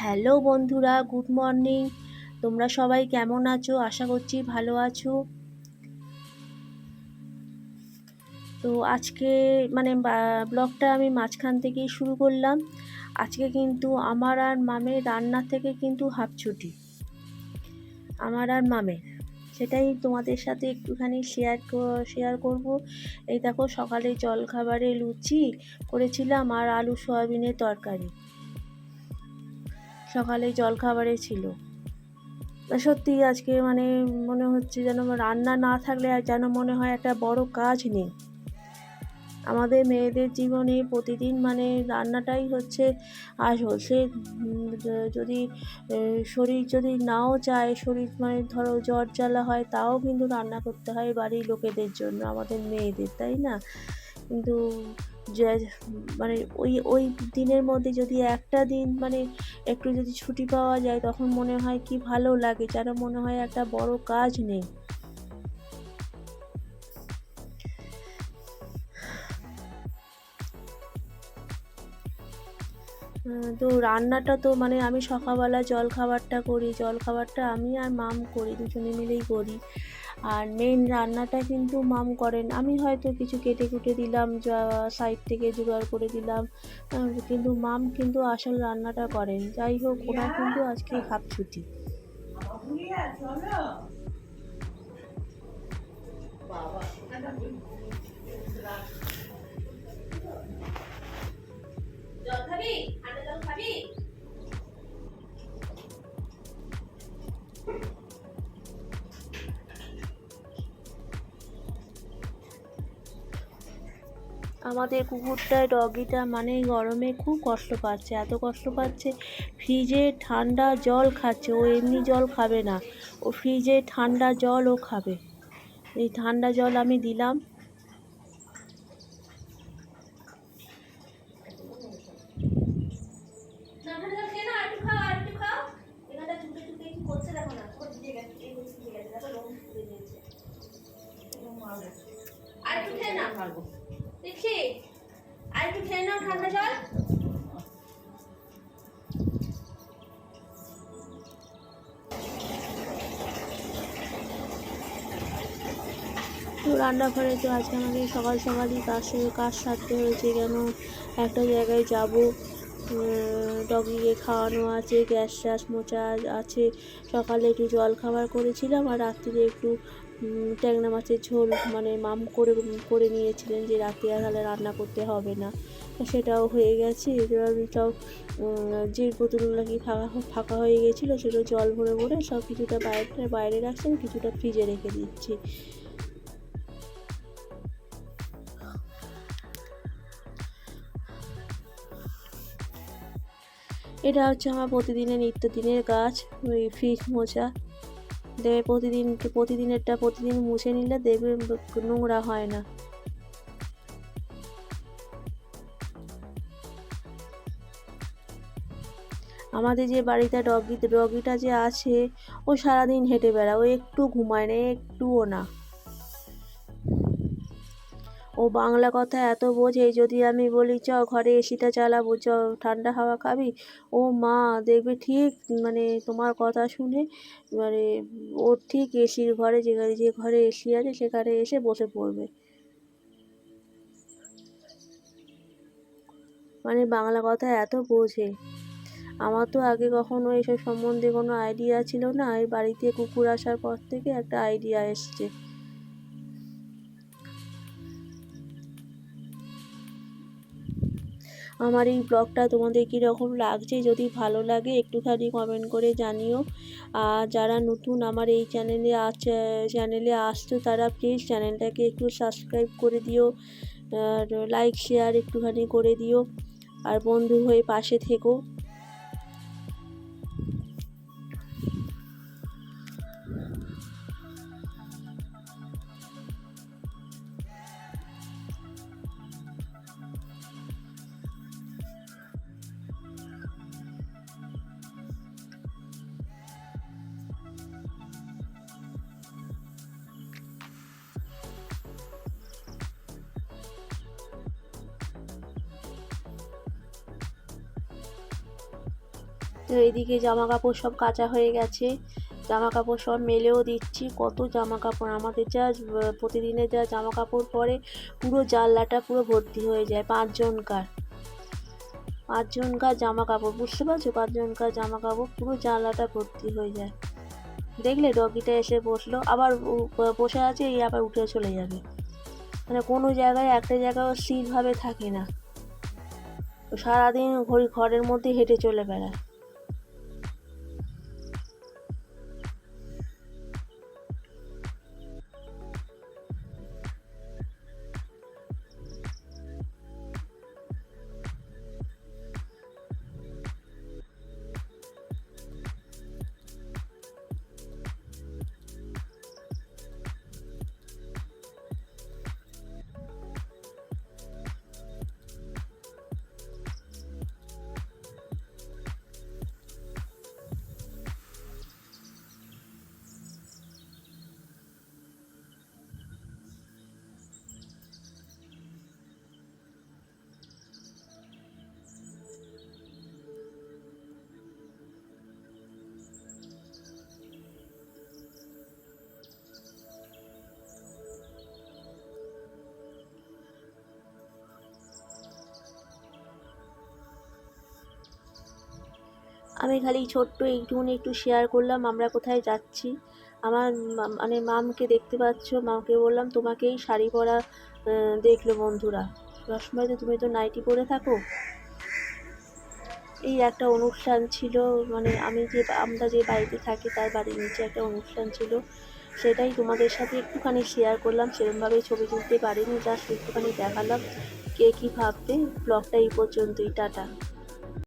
Hello বন্ধুরা, good morning. তোমরা সবাই কেমন আছো? আশা করছি ভালো আছো। তো আজকে মানে ব্লগটা আমি মাঝখান থেকেই শুরু করলাম। আজকে কিন্তু আমার আর মামের রান্না থেকে কিন্তু হাফ ছুটি। আমার আর মামের। সেটাই তোমাদের সাথে একটুখানি শেয়ার শেয়ার করব। এই দেখো সকালে জলখাবারে লুচি করেছিলাম আর আলু সয়াবিনের তরকারি। সকালে জলখাবারে ছিল। সত্যি আজকে মানে মনে হচ্ছে যেন রান্না না থাকলে আর যেন মনে হয় একটা বড় কাজ নেই। আমাদের মেয়েদের জীবনে প্রতিদিন মানে রান্নাটাই হচ্ছে আসল। সে যদি শরীর যদি নাও চায়, শরীর মানে ধরো জ্বর জ্বালা হয়, তাও কিন্তু রান্না করতে হয় বাড়ির লোকেদের জন্য, আমাদের মেয়েদের, তাই না? কিন্তু যে মানে ওই ওই দিনের মধ্যে যদি একটা দিন মানে একটু যদি ছুটি পাওয়া যায়, তখন মনে হয় কি ভালো লাগে। যেন মনে হয় একটা বড় কাজ নেই। তো রান্নাটা তো মানে আমি সকালবেলা জল খাবারটা করি, জল খাবারটা আমি আর মাম করি, দুজনে মিলেই করি। আর মেন রান্নাটা কিন্তু মাম করেন। আমি হয়তো কিছু কেটে কুটে দিলাম সাইড থেকে জোগাড় করে দিলাম কিন্তু মাম কিন্তু আসল রান্নাটা করেন। যাই হোক, ওনার কিন্তু আজকে হাফ ছুটি। আমাদের কুকুরটা ডগিটা মানে গরমে খুব কষ্ট পাচ্ছে, এত কষ্ট পাচ্ছে ফ্রিজে ঠান্ডা জল খাচ্ছে, ও এমনি জল খাবে না, ও ফ্রিজে ঠান্ডা জল ও খাবে। এই ঠান্ডা জল আমি দিলাম। আর খেয়ে না পারব দেখি। আর একটু খেয়ে নাও ঠান্ডা জল তো রান্নাঘরে তো আজকে আমাকে সকাল সকালই কাজ কাজ সারতে হয়েছে কেন? একটা জায়গায় যাব। ডগিকে খাওয়ানো আছে, গ্যাস ট্যাস মোচা আছে। সকালে একটু জল খাবার করেছিলাম আর রাত্রিরে একটু ট্যাংরা মাছের ঝোল মানে মাম করে করে নিয়েছিলেন যে রাতে তাহলে রান্না করতে হবে না। সেটাও হয়ে গেছে। এটাও যে বোতলগুলো কি ফাঁকা ফাঁকা হয়ে গেছিল সেটা জল ভরে ভরে সব কিছুটা বাইরে বাইরে রাখছেন, কিছুটা ফ্রিজে রেখে দিচ্ছি। এটা হচ্ছে আমার প্রতিদিনের নিত্যদিনের কাজ, ওই ফ্রিজ মোছা দেবে প্রতিদিন, প্রতিদিনেরটা প্রতিদিন মুছে নিলে দেখবে নোংরা হয় না। আমাদের যে বাড়িতে ডগি, ডগিটা যে আছে, ও সারাদিন হেঁটে বেড়ায়, ও একটু ঘুমায় না, একটুও না। ও বাংলা কথা এত বোঝে, যদি আমি বলি, চ, ঘরে এসিটা চালাবো, চ, ঠান্ডা হাওয়া খাবি? ও মা, দেখবে ঠিক মানে তোমার কথা শুনে মানে ও ঠিক এসির ঘরে যে যে ঘরে এসি আছে, সেখানে এসে বসে পড়বে। মানে বাংলা কথা এত বোঝে। আমার তো আগে কখনো এসব সম্বন্ধে কোনো আইডিয়া ছিল না। এই বাড়িতে কুকুর আসার পর থেকে একটা আইডিয়া এসছে। আমার এই ব্লগটা তোমাদের কীরকম লাগছে? যদি ভালো লাগে, একটুখানি কমেন্ট করে জানিও। আর যারা নতুন আমার এই চ্যানেলে আছে চ্যানেলে আসছো, তারা প্লিজ চ্যানেলটাকে একটু সাবস্ক্রাইব করে দিও। লাইক শেয়ার একটুখানি করে দিও। আর বন্ধু হয়ে পাশে থেকো। তো এইদিকে জামা কাপড় সব কাচা হয়ে গেছে। জামা কাপড় সব মেলেও দিচ্ছি। কত জামা কাপড় আমাদের যা প্রতিদিনে যা জামা কাপড় পরে পুরো জানলাটা পুরো ভর্তি হয়ে যায় পাঁচজনকার। পাঁচজনকার জামা কাপড় বুঝতে পারছ? পাঁচজনকার জামা কাপড় পুরো জানলাটা ভর্তি হয়ে যায়। দেখলে ডগিটা এসে বসল, আবার বসে আছে, এই আবার উঠে চলে যাবে। মানে কোনো জায়গায় একটা জায়গায় স্থিরভাবে থাকে না। সারাদিন ঘড়ি, ঘরের মধ্যে হেঁটে চলে বেড়ায়। আমি খালি ছোট্ট একটুখানি একটু শেয়ার করলাম, আমরা কোথায় যাচ্ছি। আমার মানে মামকে দেখতে পাচ্ছ মামকে বললাম তোমাকেই শাড়ি পরা দেখল বন্ধুরা। সবসময় তো, তুমি তো নাইটি পরে থাকো? এই একটা অনুষ্ঠান ছিল মানে আমি যে, আমরা যে বাড়িতে থাকি তার বাড়ির নিচে একটা অনুষ্ঠান ছিল, সেটাই তোমাদের সাথে একটুখানি শেয়ার করলাম। সেরকমভাবে ছবি তুলতে পারিনি জাস্ট একটুখানি দেখালাম। কে কী ভাববে? ব্লগটা এই পর্যন্তই, টাটা।